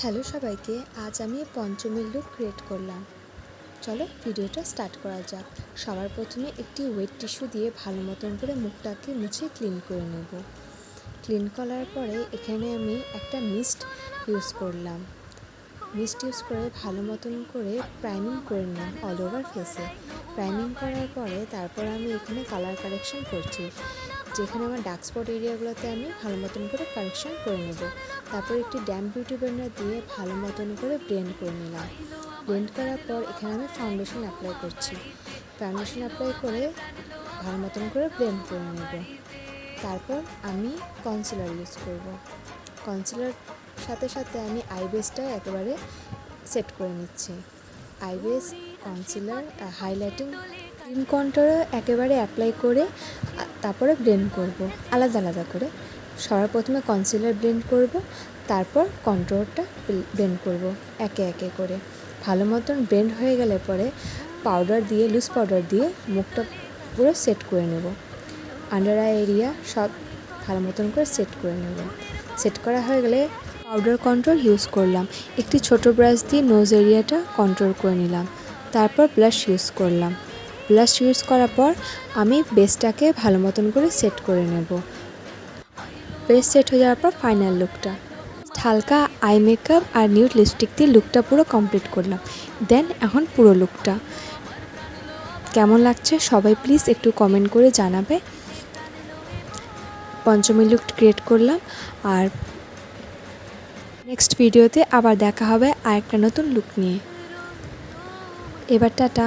Hello সবাইকে, আজ আমি পঞ্চমীর লুক ক্রিয়েট করলাম। চলো ভিডিওটা স্টার্ট করা যাক। সবার প্রথমে একটি ওয়েট টিস্যু দিয়ে ভালো মতন করে মুখটাকে মুছে ক্লিন করে নেব। ক্লিন করার পরে এখানে আমি একটা মিস্ট ইউজ করলাম। মিস্ট ইউজ করে ভালো মতন করে প্রাইমিং করে নিলাম অল ওভার ফেসে প্রাইমিং করার পরে তারপর আমি এখানে কালার কারেকশন করছি। যেখানে আমার ডার্ক স্পট এরিয়াগুলোতে আমি ভালো মতন করে কারেকশন করে নেব। তারপর একটি ড্যাম বিউটি ব্লেন্ডার দিয়ে ভালো মতন করে ব্লেন্ড করে নিলাম। ব্লেন্ড করার পর এখানে আমি ফাউন্ডেশন অ্যাপ্লাই করছি। ফাউন্ডেশন অ্যাপ্লাই করে ভালো মতন করে ব্লেন্ড করে নেব। তারপর আমি কনসিলার ইউজ করব। কনসিলার সাথে সাথে আমি আইবেসটাও একেবারে সেট করে নিচ্ছি। Eye eye base concealer highlighting cream কন্ট্রোলও একেবারে অ্যাপ্লাই করে, তারপরে ব্লেন্ড করব, আলাদা আলাদা করে। সবার প্রথমে কনসিলার ব্লেন্ড করব, তারপর কন্ট্রোলটা ব্লেন্ড করব, একে একে করে। ভালো মতন ব্লেন্ড হয়ে গেলে পরে পাউডার দিয়ে লুজ পাউডার দিয়ে মুখটা পুরো সেট করে নেব। আন্ডার আই এরিয়া সব ভালো মতন করে সেট করে নেব। সেট করা হয়ে গেলে পাউডার কন্ট্রোল ইউজ করলাম। একটি ছোট ব্রাশ দিয়ে নোজ এরিয়াটা কন্ট্রোল করে নিলাম। তারপর ব্লাশ ইউজ করলাম। ব্লাশ ইউজ করার পর আমি বেসটাকে ভালো মতন করে সেট করে নেব। বেস সেট হয়ে যাওয়ার পর ফাইনাল লুকটা। হালকা আই মেকআপ আর নিউড লিপস্টিক দিয়ে লুকটা পুরো কমপ্লিট করলাম। দেন এখন পুরো লুকটা। কেমন লাগছে সবাই প্লিজ একটু কমেন্ট করে জানাবে। পঞ্চমী লুক ক্রিয়েট করলাম আর নেক্সট ভিডিওতে আবার দেখা হবে আর একটা নতুন লুক নিয়ে। এবার টাটা।